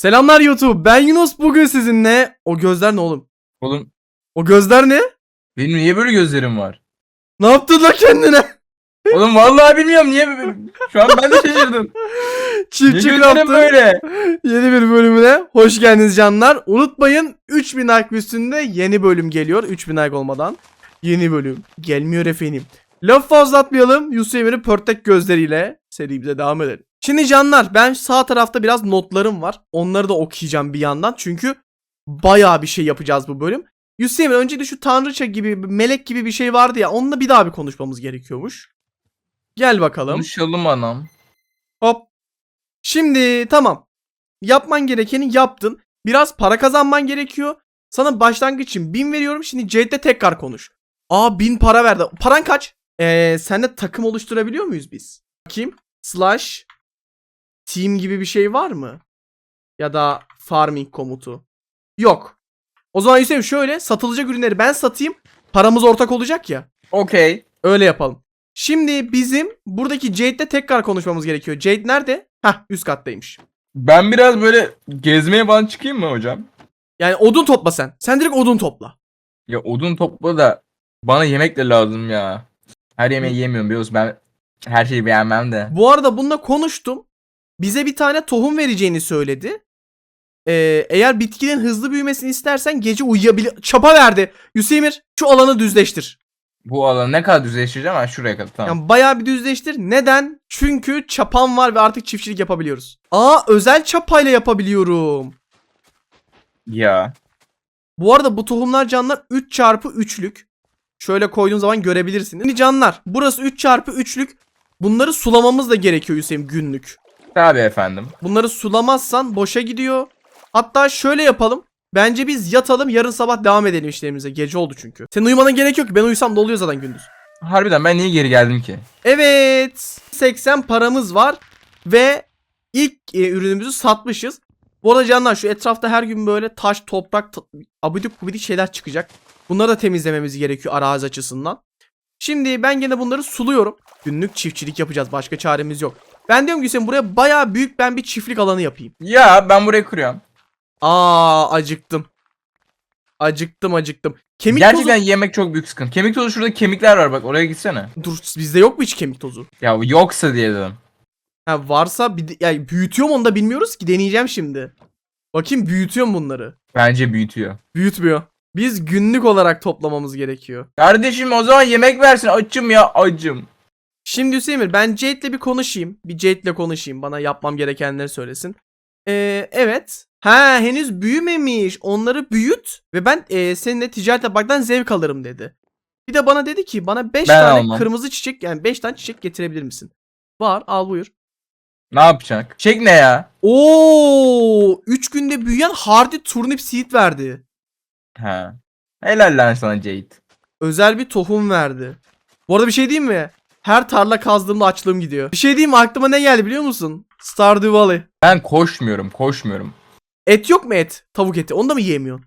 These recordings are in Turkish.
Selamlar YouTube. Ben Yunus. Bugün sizinle o gözler ne oğlum? Oğlum O gözler ne? benim niye böyle gözlerim var? Ne yaptın lan kendine? Oğlum vallahi bilmiyorum niye şu an ben de şaşırdım. Niye Çiftçi gözlerim Craft'ın böyle? yeni bir bölümüne hoş geldiniz canlar. Unutmayın 3000 like üstünde yeni bölüm geliyor. 3000 like olmadan yeni bölüm gelmiyor efendim. Laf fazla atmayalım. Yusuf Emir'in pörtek gözleriyle serimize devam edelim. Şimdi canlar ben sağ tarafta biraz notlarım var. Onları da okuyacağım bir yandan. Çünkü bayağı bir şey yapacağız bu bölüm. Yusuf Emir önce de şu tanrıça gibi melek gibi bir şey vardı ya. Onunla bir daha bir konuşmamız gerekiyormuş. Gel bakalım. Konuşalım anam. Hop. Şimdi tamam. Yapman gerekeni yaptın. Biraz para kazanman gerekiyor. Sana başlangıç için 1000 veriyorum. Şimdi Jade'de tekrar konuş. Aa 1000 para verdi. Paran kaç? Ee, senle takım oluşturabiliyor muyuz biz? Bakayım. Slash team gibi bir şey var mı? Ya da farming komutu. Yok. O zaman Hüseyin şöyle satılacak ürünleri ben satayım. Paramız ortak olacak ya. Okey. Öyle yapalım. Şimdi bizim buradaki Jade'le tekrar konuşmamız gerekiyor. Jade nerede? Hah üst kattaymış. Ben biraz böyle gezmeye falan çıkayım mı hocam? Yani odun topla sen. Sen direkt odun topla. Ya odun topla da bana yemek de lazım ya. Her yemeği yemiyorum biliyorsun ben her şeyi beğenmem de. Bu arada bununla konuştum. Bize bir tane tohum vereceğini söyledi. Ee, eğer bitkinin hızlı büyümesini istersen gece uyuyabilir. Çapa verdi. Hüseyinir şu alanı düzleştir. Bu alanı ne kadar düzleştireceğim ben şuraya kadar tamam. Yani bayağı bir düzleştir. Neden? Çünkü çapam var ve artık çiftçilik yapabiliyoruz. Aa özel çapayla yapabiliyorum. Ya. Bu arada bu tohumlar canlar 3 çarpı 3'lük. Şöyle koyduğun zaman görebilirsin. Şimdi canlar burası 3 çarpı 3'lük. Bunları sulamamız da gerekiyor Hüseyin günlük. Tabii efendim. Bunları sulamazsan boşa gidiyor. Hatta şöyle yapalım. Bence biz yatalım yarın sabah devam edelim işlerimize. Gece oldu çünkü. Senin uyumana gerek yok ki. Ben uyusam da oluyor zaten gündüz. Harbiden ben niye geri geldim ki? Evet. 80 paramız var. Ve ilk e, ürünümüzü satmışız. Bu arada canlar şu etrafta her gün böyle taş, toprak, ta- abidik gubidik şeyler çıkacak. Bunları da temizlememiz gerekiyor arazi açısından. Şimdi ben gene bunları suluyorum. Günlük çiftçilik yapacağız. Başka çaremiz yok. Ben diyorum ki Hüseyin buraya bayağı büyük ben bir çiftlik alanı yapayım. Ya ben burayı kuruyorum. Aa acıktım. Acıktım acıktım. Kemik Gerçekten tozu... yemek çok büyük sıkıntı. Kemik tozu şurada kemikler var bak oraya gitsene. Dur bizde yok mu hiç kemik tozu? Ya yoksa diye dedim. Ha varsa bir de- yani büyütüyor mu onu da bilmiyoruz ki deneyeceğim şimdi. Bakayım büyütüyor mu bunları? Bence büyütüyor. Büyütmüyor. Biz günlük olarak toplamamız gerekiyor. Kardeşim o zaman yemek versin. Açım ya acım. Şimdi Hüseyin ben Jade'le bir konuşayım. Bir Jade'le konuşayım. Bana yapmam gerekenleri söylesin. Ee, evet. Ha henüz büyümemiş. Onları büyüt ve ben e, seninle ticaret yapmaktan zevk alırım dedi. Bir de bana dedi ki bana 5 Ben tane almam. kırmızı çiçek yani 5 tane çiçek getirebilir misin? Var al buyur. Ne yapacak? Çek ne ya? Oo, 3 günde büyüyen hardy turnip seed verdi. Ha. Helal lan sana Jade. Özel bir tohum verdi. Bu arada bir şey diyeyim mi? Her tarla kazdığımda açlığım gidiyor. Bir şey diyeyim mi? Aklıma ne geldi biliyor musun? Stardew Valley. Ben koşmuyorum, koşmuyorum. Et yok mu et? Tavuk eti. Onu da mı yiyemiyorsun?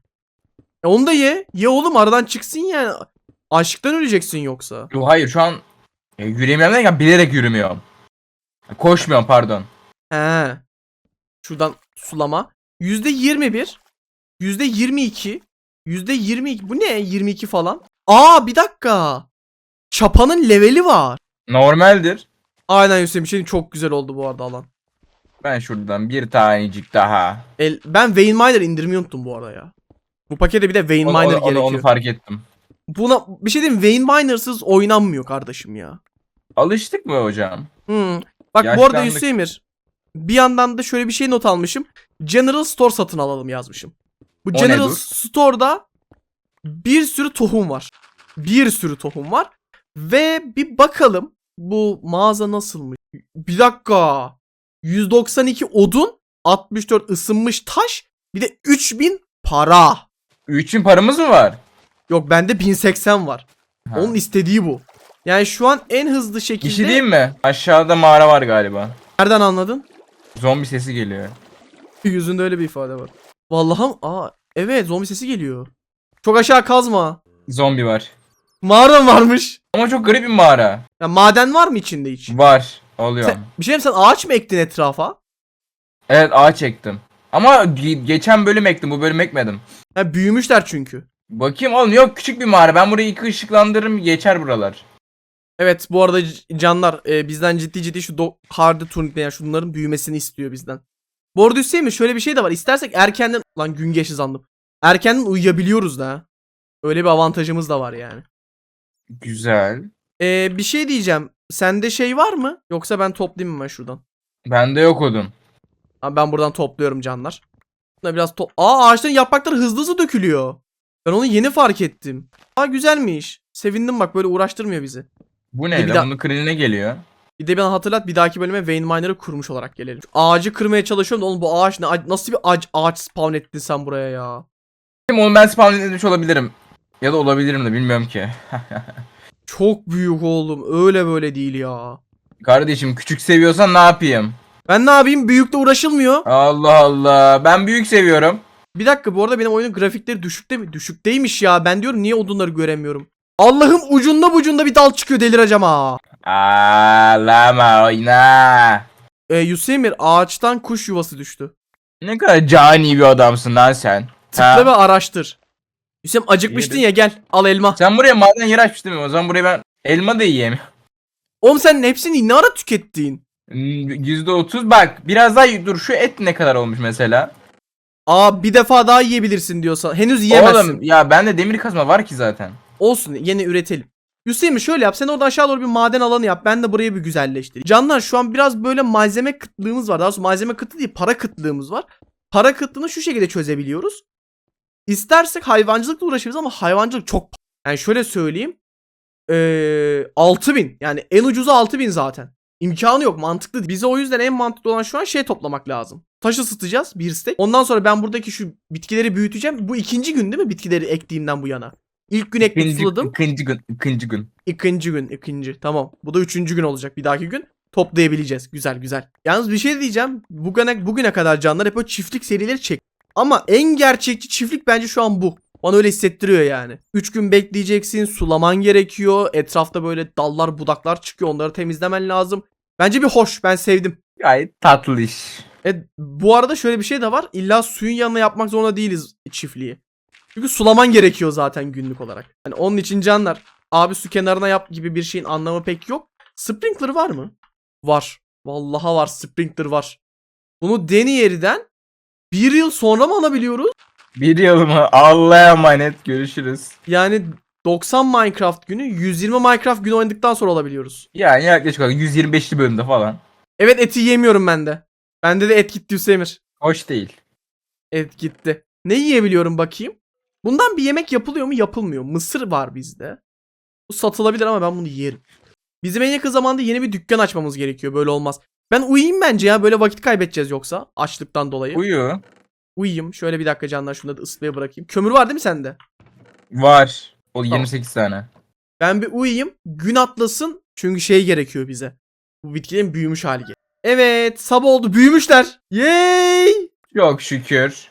E onu da ye. Ye oğlum aradan çıksın yani. Açlıktan öleceksin yoksa. Yo hayır şu an e, yürüyemiyorum derken bilerek yürümüyorum. Koşmuyorum pardon. He. Şuradan sulama. %21. %22. %22. Bu ne? 22 falan. Aa bir dakika. Çapanın leveli var. Normaldir. Aynen Hüseyin bir şey çok güzel oldu bu arada alan. Ben şuradan bir tanecik daha. El, ben Wayne Miner indirmeyi unuttum bu arada ya. Bu pakete bir de Onu, Miner onu, onu, gerekiyor. onu fark ettim. Buna bir şey diyeyim Wayne Miner'sız oynanmıyor kardeşim ya. Alıştık mı hocam? Hmm. Bak bu arada Yaşlandık. Hüseyin'ir. Bir yandan da şöyle bir şey not almışım. General Store satın alalım yazmışım. Bu O General? Store'da bir sürü tohum var. Bir sürü tohum var. Ve bir bakalım bu mağaza nasılmış. Bir dakika. 192 odun, 64 ısınmış taş, bir de 3000 para. 3000 paramız mı var? Yok bende 1080 var. Ha. Onun istediği bu. Yani şu an en hızlı Bir şekilde... şey diyeyim mi? Aşağıda mağara var galiba. Nereden anladın? Zombi sesi geliyor. Yüzünde öyle bir ifade var. Vallahi aa evet zombi sesi geliyor. Çok aşağı kazma. Zombi var. Mağara mı varmış? Ama çok garip bir mağara. Ya maden var mı içinde hiç? Var. Oluyor. Sen, bir şey diyeyim, sen ağaç mı ektin etrafa? Evet ağaç çektim. Ama ge- geçen bölüm ektim bu bölüm ekmedim. Ha, büyümüşler çünkü. Bakayım oğlum yok küçük bir mağara. Ben burayı iki ışıklandırırım geçer buralar. Evet bu arada c- canlar e, bizden ciddi ciddi şu do- hardı turnikeler şunların büyümesini istiyor bizden. Bu arada Hüseyin mi şöyle bir şey de var. İstersek erkenden lan gün geçti zandım. Erkenden uyuyabiliyoruz da. ha. Öyle bir avantajımız da var yani. Güzel. E, bir şey diyeceğim. Sende şey var mı? Yoksa ben toplayayım mı ben şuradan? Bende yok odun. Abi ben buradan topluyorum canlar. Buna biraz to- Aa ağaçların yaprakları hızlı hızlı dökülüyor. Ben onu yeni fark ettim. Aa güzelmiş. Sevindim bak böyle uğraştırmıyor bizi. Bu ne lan? Bunun kriline geliyor. Bir de bana hatırlat bir dahaki bölüme Vein Miner'ı kurmuş olarak gelelim. Şu ağacı kırmaya çalışıyorum da oğlum bu ağaç ne? Nasıl bir ağaç, ağaç spawn ettin sen buraya ya? Onu ben spawn etmiş olabilirim. Ya da olabilirim de bilmiyorum ki. Çok büyük oğlum. Öyle böyle değil ya. Kardeşim küçük seviyorsan ne yapayım? Ben ne yapayım? Büyükte uğraşılmıyor. Allah Allah. Ben büyük seviyorum. Bir dakika bu arada benim oyunun grafikleri düşükte mi? Düşükteymiş ya. Ben diyorum niye odunları göremiyorum. Allah'ım ucunda bucunda bir dal çıkıyor delireceğim ha. Ağlama oyna. E, Yusemir ağaçtan kuş yuvası düştü. Ne kadar cani bir adamsın lan sen. Tıkla Ha? ve araştır. Hüseyin acıkmıştın Yedim. ya gel al elma. Sen buraya maden yer açmıştın değil mi? O zaman buraya ben elma da yiyeyim. Oğlum sen hepsini ne ara tükettin? Hmm, %30 bak biraz daha dur şu et ne kadar olmuş mesela. Aa bir defa daha yiyebilirsin diyorsa. Henüz yiyemezsin. Oğlum ya bende demir kazma var ki zaten. Olsun yine üretelim. Hüseyin şöyle yap. Sen orada aşağı doğru bir maden alanı yap. Ben de burayı bir güzelleştireyim. Canlar şu an biraz böyle malzeme kıtlığımız var. Daha doğrusu malzeme kıtlığı değil para kıtlığımız var. Para kıtlığını şu şekilde çözebiliyoruz. İstersek hayvancılıkla uğraşırız ama hayvancılık çok Yani şöyle söyleyeyim. Ee, 6000 yani en ucuzu 6000 zaten. İmkanı yok mantıklı. Bize o yüzden en mantıklı olan şu an şey toplamak lazım. Taş ısıtacağız bir stek. Ondan sonra ben buradaki şu bitkileri büyüteceğim. Bu ikinci gün değil mi bitkileri ektiğimden bu yana? İlk gün ekmek İkinci, suladım. ikinci gün, ikinci gün. İkinci gün, ikinci. Tamam. Bu da üçüncü gün olacak. Bir dahaki gün toplayabileceğiz. Güzel, güzel. Yalnız bir şey diyeceğim. Bugüne, bugüne kadar canlar hep o çiftlik serileri çek. Ama en gerçekçi çiftlik bence şu an bu. Bana öyle hissettiriyor yani. Üç gün bekleyeceksin, sulaman gerekiyor. Etrafta böyle dallar, budaklar çıkıyor. Onları temizlemen lazım. Bence bir hoş. Ben sevdim. Gayet tatlı iş. E, bu arada şöyle bir şey de var. İlla suyun yanına yapmak zorunda değiliz çiftliği. Çünkü sulaman gerekiyor zaten günlük olarak. Hani onun için canlar abi su kenarına yap gibi bir şeyin anlamı pek yok. Sprinkler var mı? Var. Vallahi var sprinkler var. Bunu Deniyeri'den bir yıl sonra mı alabiliyoruz? Bir yılımı Allah'a emanet görüşürüz. Yani 90 Minecraft günü 120 Minecraft günü oynadıktan sonra alabiliyoruz. Yani yaklaşık olarak 125'li bölümde falan. Evet eti yemiyorum ben de. Bende de et gitti Hüsemir. Hoş değil. Et gitti. Ne yiyebiliyorum bakayım? Bundan bir yemek yapılıyor mu? Yapılmıyor. Mısır var bizde. Bu satılabilir ama ben bunu yerim. Bizim en yakın zamanda yeni bir dükkan açmamız gerekiyor. Böyle olmaz. Ben uyuyayım bence ya. Böyle vakit kaybedeceğiz yoksa. Açlıktan dolayı. Uyu. Uyuyayım. Şöyle bir dakika canlar şunu da ısıtmaya bırakayım. Kömür var değil mi sende? Var. O 28 tane. Ben bir uyuyayım. Gün atlasın. Çünkü şey gerekiyor bize. Bu bitkilerin büyümüş hali gerekiyor. Evet sabah oldu. Büyümüşler. Yay! Çok şükür.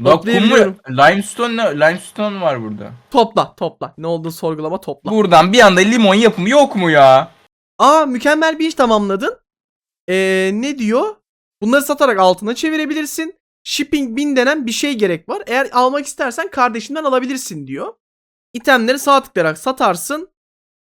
Bak kum mu? Toplayabiliyorum. Limestone, ne- limestone var burada. Topla topla. Ne olduğunu sorgulama topla. Buradan bir anda limon yapımı yok mu ya? Aa mükemmel bir iş tamamladın. Ee, ne diyor? Bunları satarak altına çevirebilirsin. Shipping bin denen bir şey gerek var. Eğer almak istersen kardeşinden alabilirsin diyor. İtemleri sağ tıklayarak satarsın.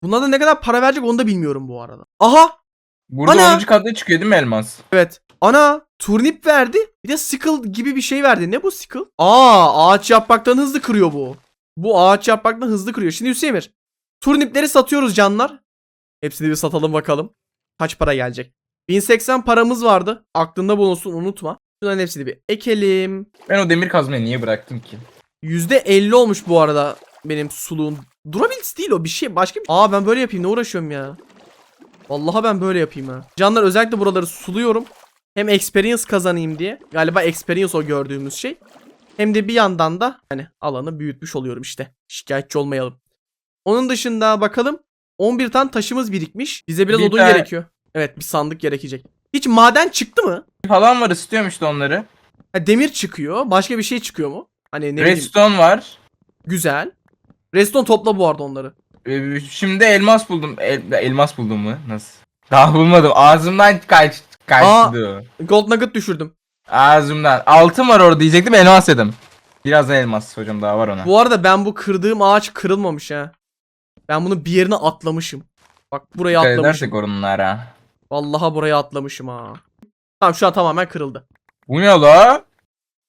Buna da ne kadar para verecek onu da bilmiyorum bu arada. Aha! Burada Ana! 10. katta çıkıyor değil mi elmas? Evet. Ana turnip verdi. Bir de sickle gibi bir şey verdi. Ne bu sickle? Aa ağaç yapraktan hızlı kırıyor bu. Bu ağaç yapraktan hızlı kırıyor. Şimdi Hüseyin'ir. Turnipleri satıyoruz canlar. Hepsini bir satalım bakalım. Kaç para gelecek? 1080 paramız vardı. Aklında bulunsun unutma. Şunların hepsini bir ekelim. Ben o demir kazmayı niye bıraktım ki? %50 olmuş bu arada benim suluğun. Durability değil o bir şey başka bir Aa ben böyle yapayım ne uğraşıyorum ya. Vallahi ben böyle yapayım ha. Canlar özellikle buraları suluyorum. Hem experience kazanayım diye. Galiba experience o gördüğümüz şey. Hem de bir yandan da hani alanı büyütmüş oluyorum işte. Şikayetçi olmayalım. Onun dışında bakalım. 11 tane taşımız birikmiş. Bize biraz Bir odun tane- gerekiyor. Evet bir sandık gerekecek. Hiç maden çıktı mı? Falan var ısıtıyorum işte onları. Ha, demir çıkıyor. Başka bir şey çıkıyor mu? Hani ne bileyim. Redstone var. Güzel. Reston topla bu arada onları. Ee, Şimdi elmas buldum. El- elmas buldum mu? Nasıl? Daha bulmadım. Ağzımdan kaç kaçtı. Gold nugget düşürdüm. Ağzımdan. Altın var orada diyecektim elmas dedim. Birazdan elmas hocam daha var ona. Bu arada ben bu kırdığım ağaç kırılmamış ha. Ben bunu bir yerine atlamışım. Bak buraya Dikkat atlamışım. edersek onlara. Vallahi buraya atlamışım ha. Tamam şu an tamamen kırıldı. Bu ne la?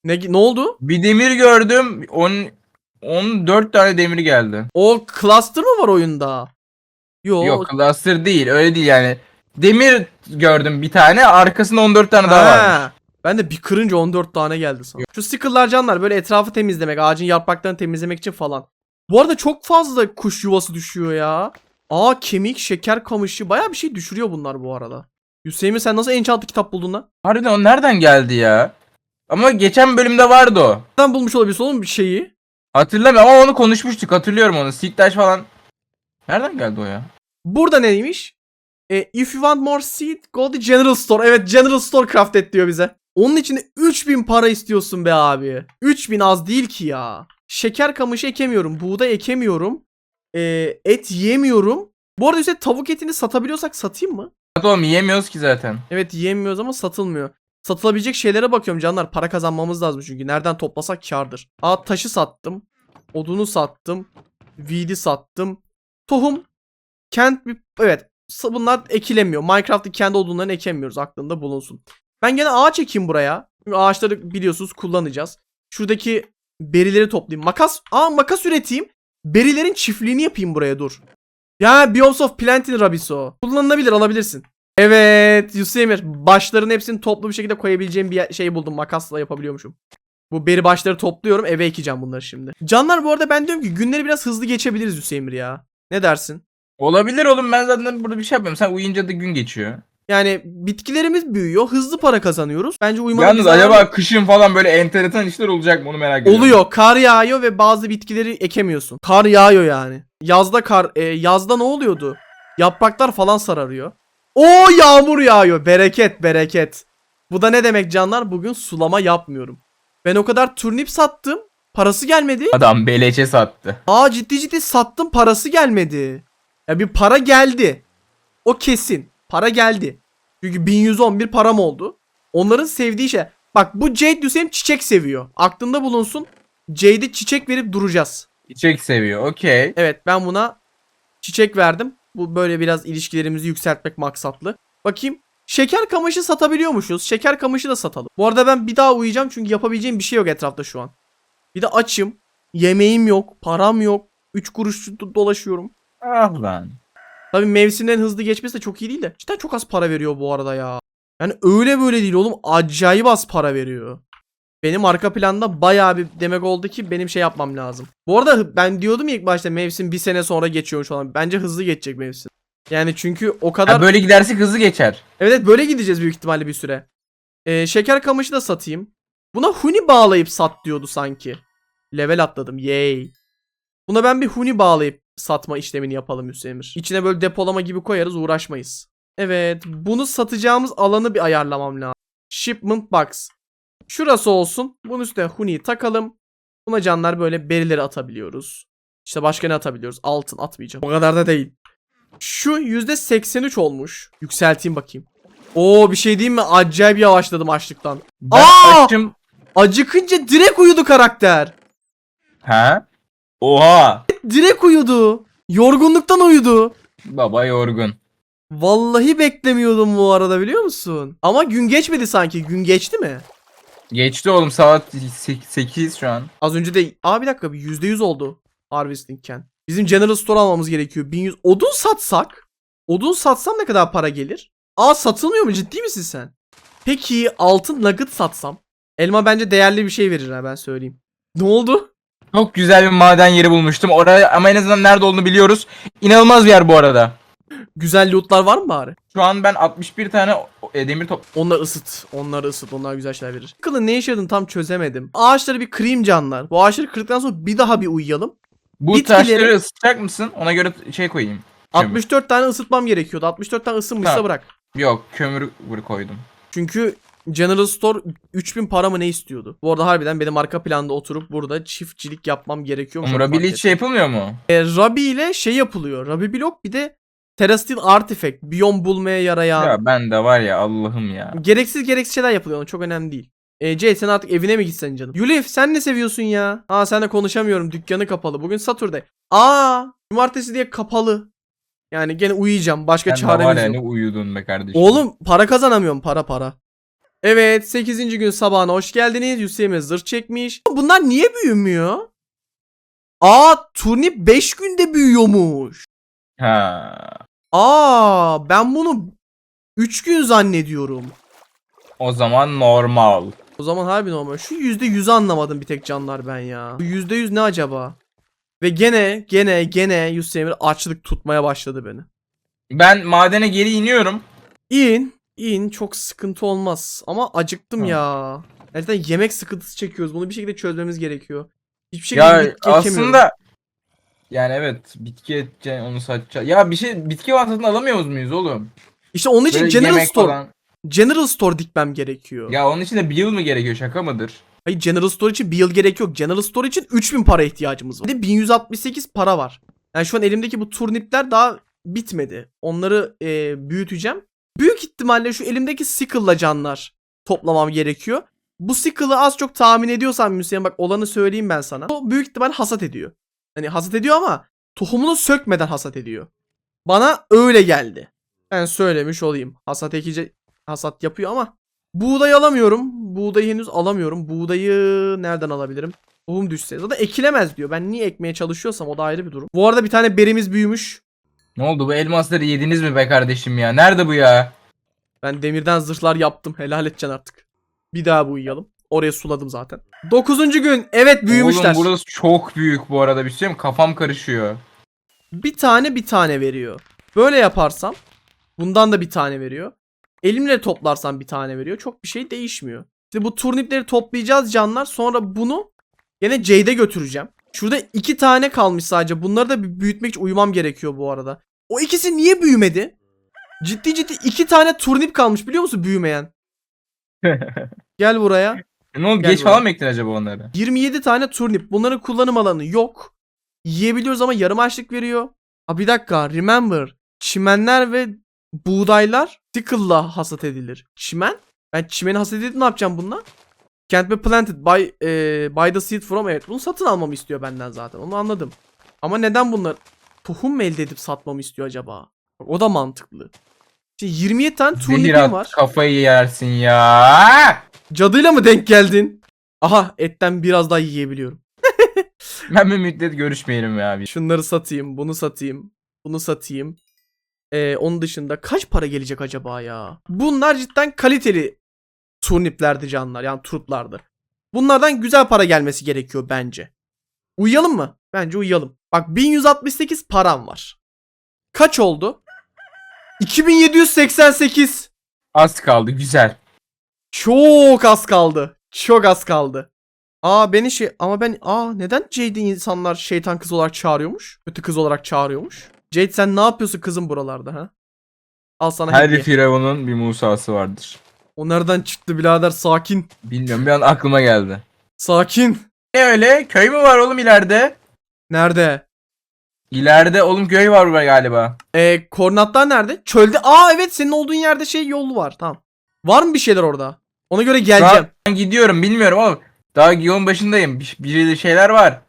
Ne ne oldu? Bir demir gördüm. 10 14 tane demir geldi. O cluster mı var oyunda? Yo. Yok cluster değil öyle değil yani. Demir gördüm bir tane arkasında 14 tane daha var. Ben de bir kırınca 14 tane geldi sana. Şu stickerlar canlar böyle etrafı temizlemek, ağacın yapraklarını temizlemek için falan. Bu arada çok fazla kuş yuvası düşüyor ya. Aa kemik, şeker kamışı baya bir şey düşürüyor bunlar bu arada. Hüseyin sen nasıl enchantlı kitap buldun lan? Harbiden o nereden geldi ya? Ama geçen bölümde vardı o. Nereden bulmuş olabilirsin oğlum bir şeyi? Hatırlamıyorum ama onu konuşmuştuk hatırlıyorum onu. Silktaş falan. Nereden geldi o ya? Burada neymiş? E, if you want more seed, go to General Store. Evet General Store craft et diyor bize. Onun için de 3000 para istiyorsun be abi. 3000 az değil ki ya. Şeker kamışı ekemiyorum. Buğday ekemiyorum. E, et yemiyorum. Bu arada üstelik tavuk etini satabiliyorsak satayım mı? Hadi oğlum yiyemiyoruz ki zaten. Evet yiyemiyoruz ama satılmıyor. Satılabilecek şeylere bakıyorum canlar. Para kazanmamız lazım çünkü. Nereden toplasak kardır. Aa taşı sattım. Odunu sattım. Weed'i sattım. Tohum. Kent bir... Evet. Bunlar ekilemiyor. Minecraft'ta kendi odunlarını ekemiyoruz. Aklında bulunsun. Ben gene ağaç ekeyim buraya. Çünkü ağaçları biliyorsunuz kullanacağız. Şuradaki berileri toplayayım. Makas. Aa makas üreteyim. Berilerin çiftliğini yapayım buraya dur. Ya Biomes of Planting Rabiso. Kullanılabilir alabilirsin. Evet Yusuf Emir. Başların hepsini toplu bir şekilde koyabileceğim bir şey buldum. Makasla yapabiliyormuşum. Bu beri başları topluyorum. Eve ekeceğim bunları şimdi. Canlar bu arada ben diyorum ki günleri biraz hızlı geçebiliriz Emir ya. Ne dersin? Olabilir oğlum ben zaten burada bir şey yapmıyorum. Sen uyuyunca da gün geçiyor. Yani bitkilerimiz büyüyor. Hızlı para kazanıyoruz. Bence uyumanın Yalnız acaba yok. kışın falan böyle enteresan işler olacak mı onu merak ediyorum. Oluyor. Kar yağıyor ve bazı bitkileri ekemiyorsun. Kar yağıyor yani. Yazda kar e, yazda ne oluyordu? Yapraklar falan sararıyor. O yağmur yağıyor. Bereket bereket. Bu da ne demek canlar? Bugün sulama yapmıyorum. Ben o kadar turnip sattım. Parası gelmedi. Adam beleçe sattı. Aa ciddi ciddi sattım parası gelmedi. Ya bir para geldi. O kesin. Para geldi. Çünkü 1111 param oldu. Onların sevdiği şey. Bak bu Jade Hüseyin çiçek seviyor. Aklında bulunsun. Jade'e çiçek verip duracağız. Çiçek seviyor okey. Evet ben buna çiçek verdim. Bu böyle biraz ilişkilerimizi yükseltmek maksatlı. Bakayım. Şeker kamışı satabiliyormuşuz. Şeker kamışı da satalım. Bu arada ben bir daha uyuyacağım çünkü yapabileceğim bir şey yok etrafta şu an. Bir de açım. Yemeğim yok. Param yok. 3 kuruş do- dolaşıyorum. Ah lan. Tabii mevsimlerin hızlı geçmesi de çok iyi değil de. Cidden çok az para veriyor bu arada ya. Yani öyle böyle değil oğlum. Acayip az para veriyor. Benim arka planda bayağı bir demek oldu ki benim şey yapmam lazım. Bu arada ben diyordum ya ilk başta mevsim bir sene sonra geçiyormuş falan. Bence hızlı geçecek mevsim. Yani çünkü o kadar... Ha, böyle gidersek hızlı geçer. Evet evet, böyle gideceğiz büyük ihtimalle bir süre. Ee, şeker kamışı da satayım. Buna huni bağlayıp sat diyordu sanki. Level atladım. Yay. Buna ben bir huni bağlayıp satma işlemini yapalım Hüseyin'ir. İçine böyle depolama gibi koyarız uğraşmayız. Evet bunu satacağımız alanı bir ayarlamam lazım. Shipment box. Şurası olsun. Bunun üstüne huni'yi takalım. Buna canlar böyle berileri atabiliyoruz. İşte başka ne atabiliyoruz? Altın atmayacağım. O kadar da değil. Şu %83 olmuş. Yükselteyim bakayım. Oo bir şey diyeyim mi? Acayip yavaşladım açlıktan. Ben Aa! açım. Acıkınca direkt uyudu karakter. Ha? Oha. Direkt uyudu. Yorgunluktan uyudu. Baba yorgun. Vallahi beklemiyordum bu arada biliyor musun? Ama gün geçmedi sanki. Gün geçti mi? Geçti oğlum saat 8 şu an. Az önce de... Aa bir dakika bir %100 oldu. Harvestingken. Bizim General Store almamız gerekiyor. 1100. Odun satsak? Odun satsam ne kadar para gelir? Aa satılmıyor mu? Ciddi misin sen? Peki altın nugget satsam? Elma bence değerli bir şey verir ha ben söyleyeyim. Ne oldu? Çok güzel bir maden yeri bulmuştum. Oraya ama en azından nerede olduğunu biliyoruz. İnanılmaz bir yer bu arada. Güzel lootlar var mı bari? Şu an ben 61 tane e, demir top. Onları ısıt. Onları ısıt. Onlar güzel şeyler verir. Kılın ne yaşadın tam çözemedim. Ağaçları bir kırayım canlar. Bu ağaçları kırdıktan sonra bir daha bir uyuyalım. Bu Bitkileri- taşları ısıtacak mısın? Ona göre şey koyayım. Kömür. 64 tane ısıtmam gerekiyordu. 64 tane ısınmışsa Tamam. bırak. Yok kömür koydum. Çünkü General Store 3000 para mı ne istiyordu? Bu arada harbiden benim arka planda oturup burada çiftçilik yapmam gerekiyor. Umurabili hiç şey yapılmıyor mu? E, Rabi ile şey yapılıyor. Rabi blok bir de Terrasteel Artifact. Biyom bulmaya yarayan. Ya ben de var ya Allah'ım ya. Gereksiz gereksiz şeyler yapılıyor. Çok önemli değil. E, Jade sen artık evine mi gitsen canım? Yulif sen ne seviyorsun ya? Aa senle konuşamıyorum. Dükkanı kapalı. Bugün Saturday. Aa cumartesi diye kapalı. Yani gene uyuyacağım. Başka var çaremiz yok. ne uyudun be kardeşim. Oğlum para kazanamıyorum para para. Evet 8. gün sabahına hoş geldiniz. Hüseyin zırh çekmiş. Bunlar niye büyümüyor? Aa turnip 5 günde büyüyormuş. Ha. Aa ben bunu 3 gün zannediyorum. O zaman normal. O zaman harbi normal. Şu %100'ü anlamadım bir tek canlar ben ya. Bu %100 ne acaba? Ve gene gene gene Yusuf Emir açlık tutmaya başladı beni. Ben madene geri iniyorum. İn. İn çok sıkıntı olmaz. Ama acıktım Ha. ya. Gerçekten yemek sıkıntısı çekiyoruz. Bunu bir şekilde çözmemiz gerekiyor. Hiçbir şekilde Ya bitki aslında yani evet bitki edeceksin onu satacaksın. Ya bir şey bitki vasıtasını alamıyoruz muyuz oğlum? İşte onun için Böyle General Store. falan. General Store dikmem gerekiyor. Ya onun için de bir yıl mı gerekiyor şaka mıdır? Hayır General Store için bir yıl gerek yok. General Store için 3000 para ihtiyacımız var. Bir de 1168 para var. Yani şu an elimdeki bu turnipler daha bitmedi. Onları e, büyüteceğim. Büyük ihtimalle şu elimdeki sickle'la canlar toplamam gerekiyor. Bu sickle'ı az çok tahmin ediyorsan Müslüman bak olanı söyleyeyim ben sana. O büyük ihtimal hasat ediyor. Hani hasat ediyor ama tohumunu sökmeden hasat ediyor. Bana öyle geldi. Ben söylemiş olayım. Hasat ekici hasat yapıyor ama Buğday alamıyorum. Buğdayı henüz alamıyorum. Buğdayı nereden alabilirim? Tohum düşse. Zaten ekilemez diyor. Ben niye ekmeye çalışıyorsam o da ayrı bir durum. Bu arada bir tane berimiz büyümüş. Ne oldu bu elmasları yediniz mi be kardeşim ya? Nerede bu ya? Ben demirden zırhlar yaptım. Helal edeceksin artık. Bir daha bu uyuyalım. Oraya suladım zaten. Dokuzuncu gün. Evet büyümüşler. Oğlum burası çok büyük bu arada bir şey mi? Kafam karışıyor. Bir tane bir tane veriyor. Böyle yaparsam bundan da bir tane veriyor. Elimle toplarsam bir tane veriyor. Çok bir şey değişmiyor. İşte bu turnipleri toplayacağız canlar. Sonra bunu yine Jade'e götüreceğim. Şurada iki tane kalmış sadece. Bunları da büyütmek için uyumam gerekiyor bu arada. O ikisi niye büyümedi? Ciddi ciddi iki tane turnip kalmış biliyor musun büyümeyen? Gel buraya. E ne oldu Gel geç buraya. falan mı ektin acaba onları? 27 tane turnip. Bunların kullanım alanı yok. Yiyebiliyoruz ama yarım açlık veriyor. Ha bir dakika. Remember. Çimenler ve buğdaylar sickle'la hasat edilir. Çimen? Ben çimeni hasat edip ne yapacağım bununla? Can't be planted by, e, by the seed from evet. Bunu satın almamı istiyor benden zaten. Onu anladım. Ama neden bunlar tohum mu elde edip satmamı istiyor acaba? O da mantıklı. Şimdi 27 tane Zehir turnipim at var. kafayı yersin ya. Cadıyla mı denk geldin? Aha etten biraz daha yiyebiliyorum. Ben bir müddet görüşmeyelim ya. Şunları satayım, bunu satayım, bunu satayım. Ee, onun dışında kaç para gelecek acaba ya? Bunlar cidden kaliteli turniplerdi canlar. Yani turplardı. Bunlardan güzel para gelmesi gerekiyor bence. Uyuyalım mı? Bence uyuyalım. Bak 1168 param var. Kaç oldu? 2788. Az kaldı güzel. Çok az kaldı. Çok az kaldı. Aa beni şey ama ben aa neden Jade'i insanlar şeytan kız olarak çağırıyormuş? Kötü kız olarak çağırıyormuş. Jade sen ne yapıyorsun kızım buralarda ha? Al sana Her hediye. firavunun bir Musa'sı vardır. O nereden çıktı birader sakin. Bilmiyorum bir an aklıma geldi. Sakin. Ne öyle? Köy mü var oğlum ileride? Nerede? İleride oğlum köy var burada galiba. Ee, koordinatlar nerede? Çölde. Aa evet senin olduğun yerde şey yolu var. Tamam. Var mı bir şeyler orada? Ona göre geleceğim. an ben gidiyorum bilmiyorum oğlum. Daha yolun başındayım. Bir, bir şeyler var.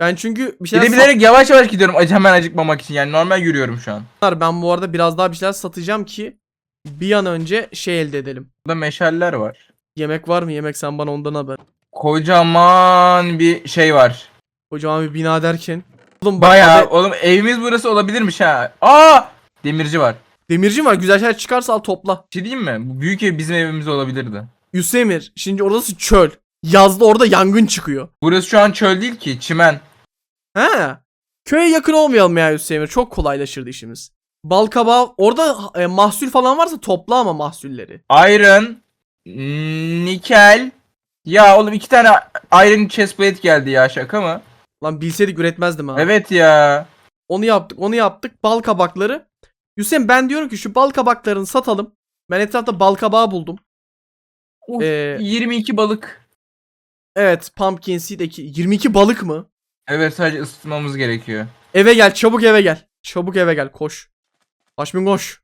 Ben çünkü bir Bir şeyler de bilerek yavaş yavaş gidiyorum. Ac- Hemen acıkmamak için. Yani normal yürüyorum şu an. Ben bu arada biraz daha bir şeyler satacağım ki bir an önce şey elde edelim. Burada meşaller var. Yemek var mı? Yemek sen bana ondan haber. Kocaman bir şey var. Kocaman bir bina derken. Oğlum Bayağı oğlum evimiz burası olabilirmiş ha. Aa! Demirci var. demirci var. Güzel şeyler çıkarsa al topla. Bir şey diyeyim mi? Bu büyük ev bizim evimiz olabilirdi. Yusemir. Şimdi orası çöl. Yazda orada yangın çıkıyor. Burası şu an çöl değil ki. Çimen. He. Köye yakın olmayalım ya Yusemir. Çok kolaylaşırdı işimiz. Balkabağı orada e, mahsul falan varsa topla ama mahsulleri. Iron. Nikel. Ya oğlum iki tane Iron chestplate geldi ya şaka mı? Lan bilseydik üretmezdim ha. Evet ya. Onu yaptık onu yaptık. Bal kabakları. Hüseyin ben diyorum ki şu bal kabaklarını satalım. Ben etrafta bal kabağı buldum. Uf, Ee, 22 balık. Evet pumpkin seed eki. 22 balık mı? Evet sadece ısıtmamız gerekiyor. Eve gel çabuk eve gel. Çabuk eve gel koş. Başmin koş.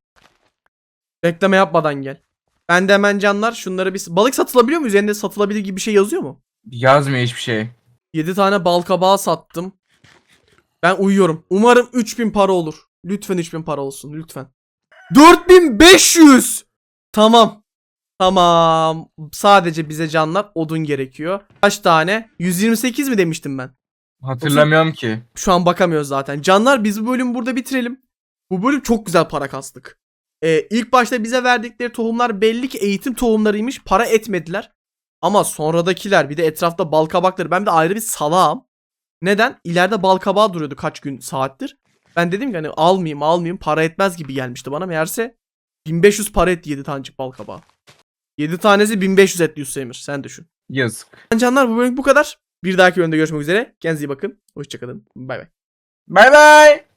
Bekleme yapmadan gel. Ben de hemen canlar şunları bir... Balık satılabiliyor mu? Üzerinde satılabilir gibi bir şey yazıyor mu? Yazmıyor hiçbir şey. 7 tane bal kabağı sattım. Ben uyuyorum. Umarım 3000 para olur. Lütfen 3000 para olsun. Lütfen. 4500! Tamam. Tamam. Sadece bize canlar odun gerekiyor. Kaç tane? 128 mi demiştim ben? Hatırlamıyorum ki. Şu an bakamıyoruz zaten. Canlar biz bu bölümü burada bitirelim. Bu bölüm çok güzel para kastık. Ee, ilk başta bize verdikleri tohumlar belli ki eğitim tohumlarıymış. Para etmediler. Ama sonradakiler bir de etrafta bal kabakları. Ben bir de ayrı bir salağım. Neden? İleride bal kabağı duruyordu kaç gün saattir. Ben dedim ki hani almayayım almayayım para etmez gibi gelmişti bana. Meğerse 1500 para etti 7 tanecik bal kabağı. 7 tanesi 1500 etti Yusuf Emir. Sen düşün. Yazık. Canlar bu bölüm bu kadar. Bir dahaki bölümde görüşmek üzere. Kendinize iyi bakın. Hoşçakalın. Bay bay. Bay bay.